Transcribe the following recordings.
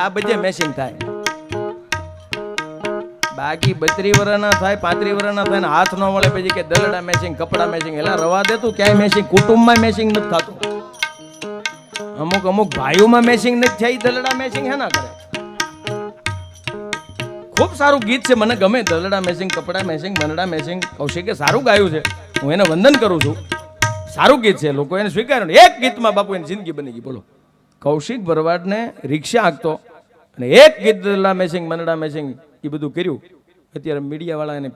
આ બધે મેચિંગ થાય. બાકી બત્રી વર્ષના થાય, પાંત્રી વર્ષના થાય હાથ ન મળે પછી કે દલડા મેચિંગ કપડા મેચિંગ એટલે રવા દે ક્યાંય મેચિંગ કુટુંબમાં મેચિંગ નથી થતું. અમુક અમુક ભાઈઓમાં મેચિંગ નથી થાય દલડા મેચિંગ હે ના કરે? ખૂબ સારું ગીત છે, મને ગમે દલડા મેચિંગ કપડા મેચિંગ મનડા મેચિંગ કૌશિકે સારું ગાયું છે. હું એને વંદન કરું છું. સારું ગીત છે, લોકો એને સ્વીકાર્યું એક ગીતમાં બાપુ એની જિંદગી બની ગઈ. બોલો. કૌશિક ભરવાડને રિક્ષા હાંકતો અને એક ગીતલા મેસિંગ, મનડા મેસિંગ એ બધું કર્યું. અત્યારે મીડિયાવાળા એને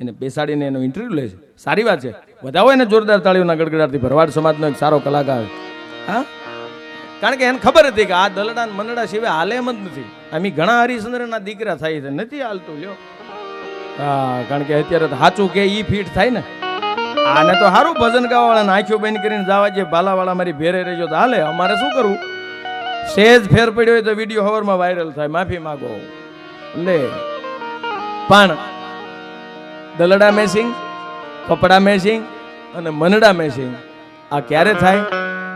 એને બેસાડીને એનો ઇન્ટરવ્યૂ લે છે. સારી વાત છે. વધાવો એને જોરદાર તાળીઓના ગડગડાટથી. ભરવાડ સમાજનો એક સારો કલાકાર. હા? કારણ કે એને ખબર હતી કે આ દલડા મનડા સિવાય હાલે એમ જ નથી. આમ ઘણા હરિશ્ચંદ્રના દીકરા થાય છે. નથી હાલતું, લ્યો. હા, કારણ કે અત્યારે તો સાચું કે ઈ ફીટ થાય ને. આને તો સારું ભજન ગાવાવાળાને આંખો બંધ કરીને જવા જે ભાલાવાળા મારી ભેરે રહેજો તો હાલે. અમારે શું કરવું? સેજ ફેર પડ્યો હોય તો વીડિયો હવરમાં વાયરલ થાય. માફી માગો. લે. પણ દલડા મેસિંગ, કપડા મેસિંગ અને મનડા મેસિંગ આ ક્યારે થાય?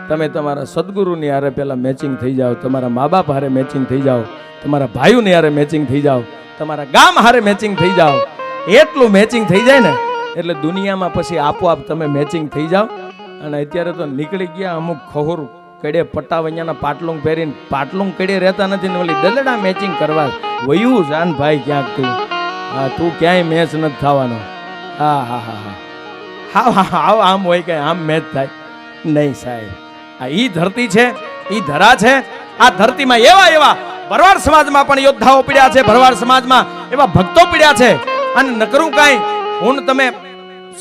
તમે તમારા સદગુરુની હારે પહેલાં મેચિંગ થઈ જાઓ, તમારા મા બાપ હારે મેચિંગ થઈ જાઓ, તમારા ભાઈઓની હારે મેચિંગ થઈ જાઓ, તમારા ગામ હારે મેચિંગ થઈ જાઓ. એટલું મેચિંગ થઈ જાય ને, એટલે દુનિયામાં પછી આપોઆપ તમે મેચિંગ થઈ જાઓ. અને અત્યારે તો નીકળી ગયા અમુક ખહોર. કડે પટ્ટાવૈયાના પાટલું પહેરીને પાટલું કડે રહેતા નથી ને ઓલી દલડા મેચિંગ કરવા. વયું જાન ભાઈ ક્યાંક તું? હા તું ક્યાંય મેચ નથી થવાનો. હા હા હા હા. હા હા હા આમ હોય કે આમ મેચ થાય. નહીં સાહેબ. આ ઈ ધરતી છે, ઈ ધરા છે. આ ધરતીમાં એવા એવા ભરવાડ સમાજમાં પણ યોદ્ધાઓ પીડ્યા છે, ભરવાડ સમાજમાં એવા ભક્તો પીડ્યા છે. અને નકરું કાંઈ, હું તમે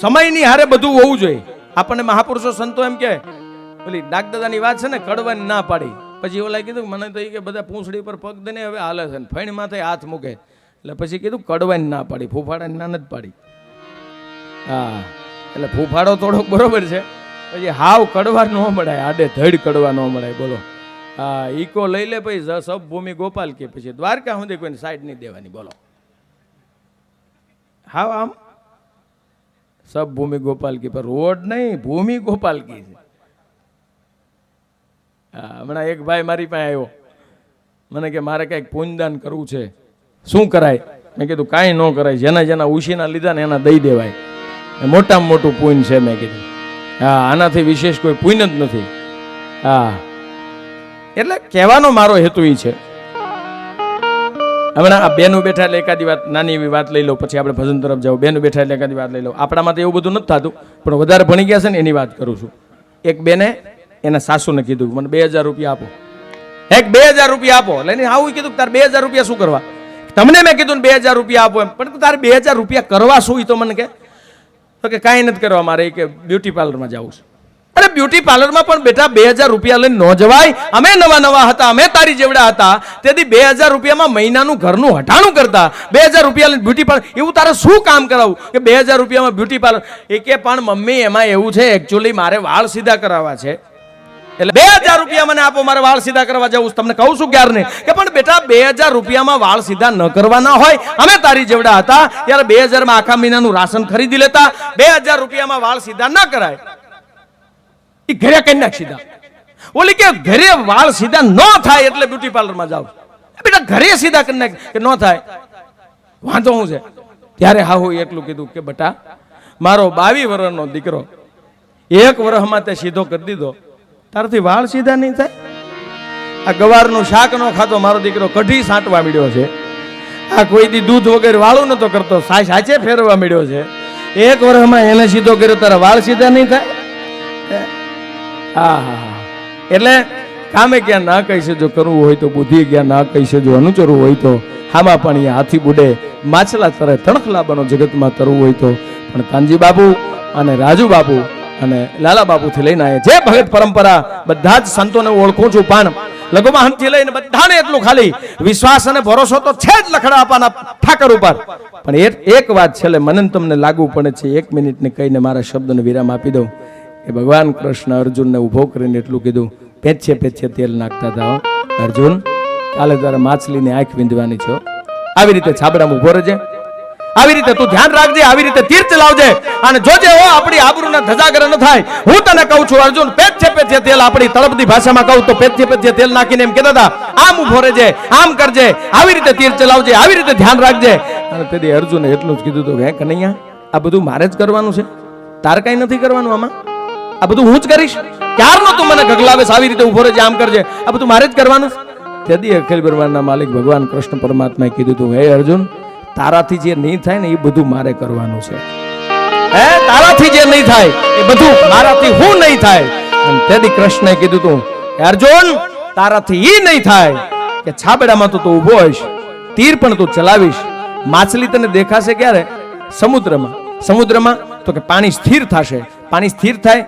સમયની હારે બધું હોવું જોઈએ. આપણને મહાપુરુષો સંતો એમ કે પેલી ડાકદાદાની વાત છે ને, કડવાની ના પાડી. પછી ઓલા કીધું, મને તો એ કે બધા પૂંછડી પર પગ દઈને હવે હાલે છે ને માથે હાથ મૂકે. એટલે પછી કીધું, કડવાની ના પાડી, ફૂફાડાની ના નથી પાડી. હા, એટલે ફૂફાડો થોડોક બરોબર છે. પછી હાવ કડવા ન મળાય, આડે ધડ કડવા ન મળાય, બોલો. હા ઈકો લઈ લે પછી સબ ભૂમિ ગોપાલ કે પછી, દ્વારકા સુધી કોઈને સાઈડ નહીં દેવાની, બોલો. હાવ આમ? સબ ભૂમિ ગોપાલ કી પર રોડ નહીં, ભૂમિ ગોપાલ કી છે. હા હમણાં એક ભાઈ મારી પાસે આવ્યો. મને કે, મારે કંઈક પૂંજદાન કરવું છે. શું કરાય? મેં કીધું, કાંઈ ન કરાય. જેના જેના ઉશીના લીધા ને એના દઈ દેવાય. એ મોટામાં મોટું પૂન છે, મેં કીધું. હા, આનાથી વિશેષ કોઈ પૂન જ નથી. હા. એટલે કહેવાનો મારો હેતુ એ છે. હમણાં આ બેનું બેઠા એટલે એકાદી વાત, નાની એવી વાત લઈ લો પછી આપણે ભજન તરફ જાઓ. બેનું બેઠા એટલે એકાદી વાત લઈ લો આપણામાં તો એવું બધું નથી થતું, પણ વધારે ભણી ગયા છે ને એની વાત કરું છું. એક બેને એના સાસુને કીધું, મને બે હજાર રૂપિયા આપો. એક બે હજાર રૂપિયા આપો. એટલે એને આવું કીધું તારે બે હજાર રૂપિયા શું કરવા? તમને મેં કીધું બે હજાર રૂપિયા આપો એમ. પણ તારે બે હજાર રૂપિયા કરવા શું ઈ તો મને કે? તો કે કાંઈ નથી કરવા મારે કે બ્યુટી પાર્લરમાં જવું છે. અરે, બ્યુટી પાર્લરમાં પણ બેટા બે હજાર રૂપિયા લઈને ન જવાય. અમે નવા નવા હતા, અમે તારી જેવડા હતા. તેથી બે હજાર રૂપિયામાં મહિનાનું ઘરનું હટાણું કરતા. બે હજાર રૂપિયા લઈને બ્યુટી પાર્લર, એવું તારે શું કામ કરાવું? કે બે હજાર રૂપિયામાં બ્યુટી પાર્લર, એ કે પણ મમ્મી, એમાં એવું છે એકચ્યુઅલી મારે વાળ સીધા કરાવવા છે. એટલે બે હજાર રૂપિયા મને આપો, મારે વાળ સીધા કરવા જવું તમને કહું છું ક્યારે નહીં. કે પણ બેટા, બે હજાર રૂપિયામાં વાળ સીધા ન કરવાના હોય. અમે તારી જેવડા હતા. ત્યારે બે હજારમાં આખા મહિનાનું રાશન ખરીદી લેતા. બે હજાર રૂપિયામાં વાળ સીધા ના કરાય. એ ઘરે કરી નાખ સીધા. ઓલી કે ઘરે વાળ સીધા ન થાય એટલે બ્યુટી પાર્લરમાં જાવ બેટા, ઘરે સીધા કરી નાખ કે ન થાય? વાંધો શું છે? ત્યારે હા હું એટલું કીધું કે, બેટા, મારો બાવી વર્ષનો દીકરો એક વર્ષમાં તે સીધો કરી દીધો. તારથી વાળ સીધા નહીં થાય? આ ગવારનું શાક નો ખાતો, મારો દીકરો કઢી સાંટવા મળ્યો છે. આ કોઈ દી દૂધ વગર વાળું નતો કરતો સાય સાચે ફેરવા મળ્યો છે. એક વર્ષમાં એને સીધો કર્યો, તારા વાળ સીધા નહીં થાય? હા? હા હા એટલે કામે ક્યાં ના કહીશે જો કરવું હોય તો બુદ્ધિ ક્યાં ના કહીશે જો અનુચરવું હોય તો હામાં પણ એ હાથી બુડે. માછલા તરે તણખલા બનો, જગતમાં તરવું હોય તો. પણ કાનજી બાપુ અને રાજુ બાબુ અને લાલા બાબુથી લઈને આયા. જે ભગત પરંપરા. બધા જ સંતોને ઓળખું છું, પણ લઘુમહંતથી લઈને બધાને એટલું ખાલી વિશ્વાસ અને ભરોસો તો છે જ લખડા આપવાના ઠાકર ઉપર. પણ એક વાત છેલ્લે મને તમને લાગુ પડે છે, એક મિનિટને કહીને મારા શબ્દને વિરામ આપી દઉં. કે ભગવાન કૃષ્ણ અર્જુનને ઊભો કરીને એટલું કીધું. પેચે પેચે તેલ નાખતા હતા અર્જુન, કાલે તારે માછલીની આંખ વિંધવાની છો આવી રીતે છાબડામાં ઊભો રહેજે. આવી રીતે તું ધ્યાન રાખજે, આવી રીતે તીર ચલાવજે અને જોજે હો, આપણી આબરૂના ધજાગર ન થાય. હું તને કહું છું, અર્જુન પેચ છે તેલ આપણી તળપદી ભાષામાં કહું, તો પેચ છે તેલ નાખીને એમ કહેતા હતા, આમ ઊભો રહેજે, આમ કરજે, આવી રીતે તીર ચલાવજે, આવી રીતે ધ્યાન રાખજે. અને તેથી અર્જુને એટલું જ કીધું હતું હે કનૈયા, આ બધું મારે જ કરવાનું છે? તારે કઈ નથી કરવાનું આમાં? આ બધું હું જ કરીશ? ક્યારનો તું મને ગગલાવેશ આવી રીતે ઊભો રહેજે, આમ કરજે? આ બધું મારે જ કરવાનું તેથી અખિલ બ્રહ્માંડના માલિક ભગવાન કૃષ્ણ પરમાત્માએ કીધું હતું હે અર્જુન તારાથી જે નહીં થાય ને એ બધું મારે કરવાનું છે. હે? તારાથી જે નહીં થાય, એ બધું મારાથી હું નહીં થાય. અને તેથી કૃષ્ણએ કીધું તું, "હે અર્જુન, તારાથી ઈ નહીં થાય કે છાબડામાં તો તું ઊભો હોઈશ, તીર પણ તું ચલાવીશ. માછલી તને દેખાશે ક્યારે? સમુદ્રમાં. સમુદ્રમાં તો કે પાણી સ્થિર થશે. પાણી સ્થિર થાય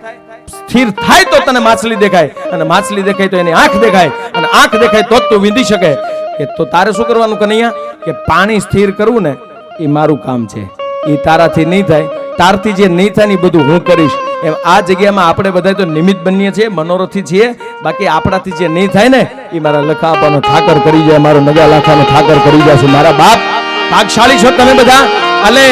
સ્થિર થાય તો તને માછલી દેખાય. અને માછલી દેખાય તો એની આંખ દેખાય. અને આંખ દેખાય તો જ તું વિંધી શકે. કે તો તારે શું કરવાનું કનૈયા? કે પાણી સ્થિર કરવું ને એ મારું કામ છે. એ તારાથી નહીં થાય. તારથી જે નહીં થાય ને એ બધું હું કરીશ. એમ આ જગ્યામાં આપણે બધા તો નિમિત્ત બનીએ છીએ, મનોરથી છીએ. બાકી આપણાથી જે નહીં થાય ને એ મારા લખા આપવાનો ઠાકર કરી જાય, મારો નગા લાખાનો ઠાકર કરી જશે મારા બાપ ભાગશાળી છો તમે બધા. અને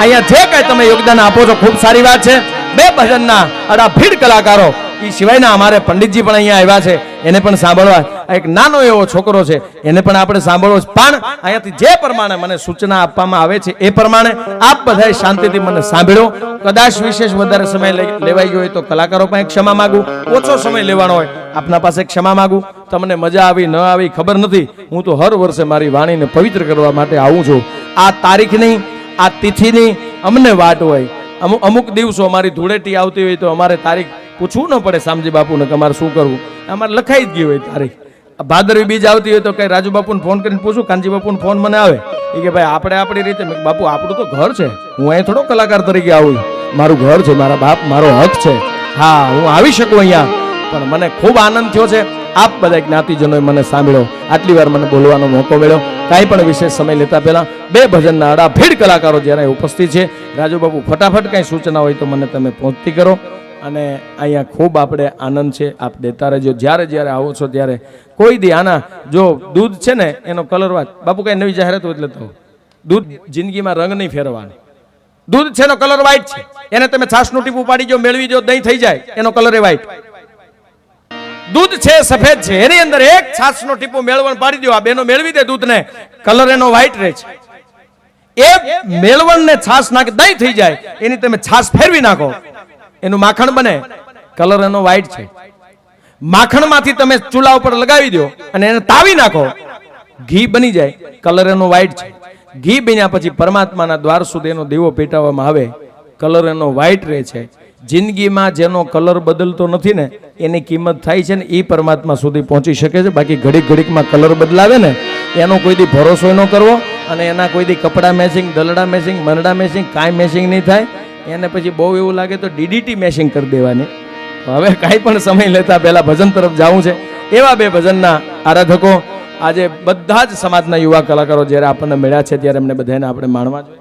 અહીંયા જે કાંઈ તમે યોગદાન આપો છો, ખૂબ સારી વાત છે. બે ભજનના અડા ભીડ કલાકારો એ સિવાયના અમારે પંડિતજી પણ અહીંયા આવ્યા છે, એને પણ સાંભળવા. એક નાનો એવો છોકરો છે, એને પણ આપણે સાંભળવો પણ અહીંયાથી જે પ્રમાણે મને સૂચના આપવામાં આવે છે, એ પ્રમાણે આપ બધાએ શાંતિથી મને સાંભળો. કદાચ વિશેષ વધારે સમય લેવાઈ ગયો હોય તો કલાકારો પાસે ક્ષમા માંગુ. ઓછો સમય લેવાનો હોય, આપના પાસે ક્ષમા માંગુ. તમને મજા આવી, ન આવી, ખબર નથી. હું તો હર વર્ષે મારી વાણીને પવિત્ર કરવા માટે આવું છું. આ તારીખની, આ તિથિની અમને વાટ હોય. અમુક અમુક દિવસો અમારી ધૂળેટી આવતી હોય તો અમારે તારીખ પૂછવું ન પડે સામજી બાપુને કે શું કરવું. અમારે લખાઈ જ ગયું હોય તારીખ. ભાદરવી બીજ આવતી હોય તો કઈ રાજુ બાપુને ફોન કરીને પૂછું, કાનજી બાપુને ફોન મને આવે. એ કે ભાઈ, આપણે આપણી રીતે બાપુ, આપણું તો ઘર છે. હું અહીં થોડો કલાકાર તરીકે આવું. મારું ઘર છે, મારા બાપ, મારો હક છે. હા, હું આવી શકું અહીંયા. પણ મને ખૂબ આનંદ થયો છે. આપ બધા જ્ઞાતિજનોએ મને સાંભળ્યો. આટલી વાર મને બોલવાનો મોકો મળ્યો. કાંઈ પણ વિશેષ સમય લેતા પહેલા બે ભજનના આડા ભીડ કલાકારો જ્યારે ઉપસ્થિત છે રાજુબાબુ ફટાફટ કાંઈ સૂચના હોય તો મને તમે પહોંચતી કરો. અને અહીંયા ખૂબ આપણે આનંદ છે. આપ દેતા રહેજો. જ્યારે જ્યારે આવો છો ત્યારે કોઈ દી આના જો દૂધ છે ને, એનો કલર વાત. બાપુ કઈ નવી જાહેરાત હોય એટલે તો. દૂધ જિંદગીમાં રંગ નહીં ફેરવાની દૂધ છે એનો કલર વ્હાઈટ છે. એને તમે છાસનું ટીપું પાડી જો મેળવી જો દહીં થઈ જાય, એનો કલર એ વ્હાઈટ દૂધ છે, સફેદ છે. એની અંદર એક છાસનો ટીપું મેળવણ પાડી દો. આ બેનો મેળવી દે દૂધને. કલર એનો વ્હાઈટ રહે છે. એ મેળવણને છાસ નાખી, દહીં થઈ જાય. એની તમે છાસ ફેરવી નાખો. એનું માખણ બને. કલર એનો વ્હાઈટ છે. માખણમાંથી તમે ચૂલા ઉપર લગાવી દો અને એને તાવી નાખો. ઘી બની જાય કલર એનો વ્હાઈટ છે. ઘી બન્યા પછી પરમાત્માના દ્વાર સુધી એનો દીવો પેટાવવામાં આવે. કલર એનો વ્હાઈટ રહે છે. જિંદગીમાં જેનો કલર બદલતો નથી ને, એની કિંમત થાય છે ને એ પરમાત્મા સુધી પહોંચી શકે છે. બાકી ઘડીક ઘડીકમાં કલર બદલાવે ને, એનો કોઈ દી ભરોસો ન કરવો અને એના કોઈ દી કપડાં મેચિંગ દલડા મેચિંગ મરડા મેચિંગ કાંઈ મેચિંગ નહીં થાય. એને પછી બહુ એવું લાગે તો ડીડીટી મેશિંગ કરી દેવાની. હવે કાંઈ પણ સમય લેતા પહેલા ભજન તરફ જવું છે. એવા બે ભજનના આરાધકો આજે બધા જ સમાજના યુવા કલાકારો જ્યારે આપણને મળ્યા છે, ત્યારે એમને બધાને આપણે માણવા જોઈએ.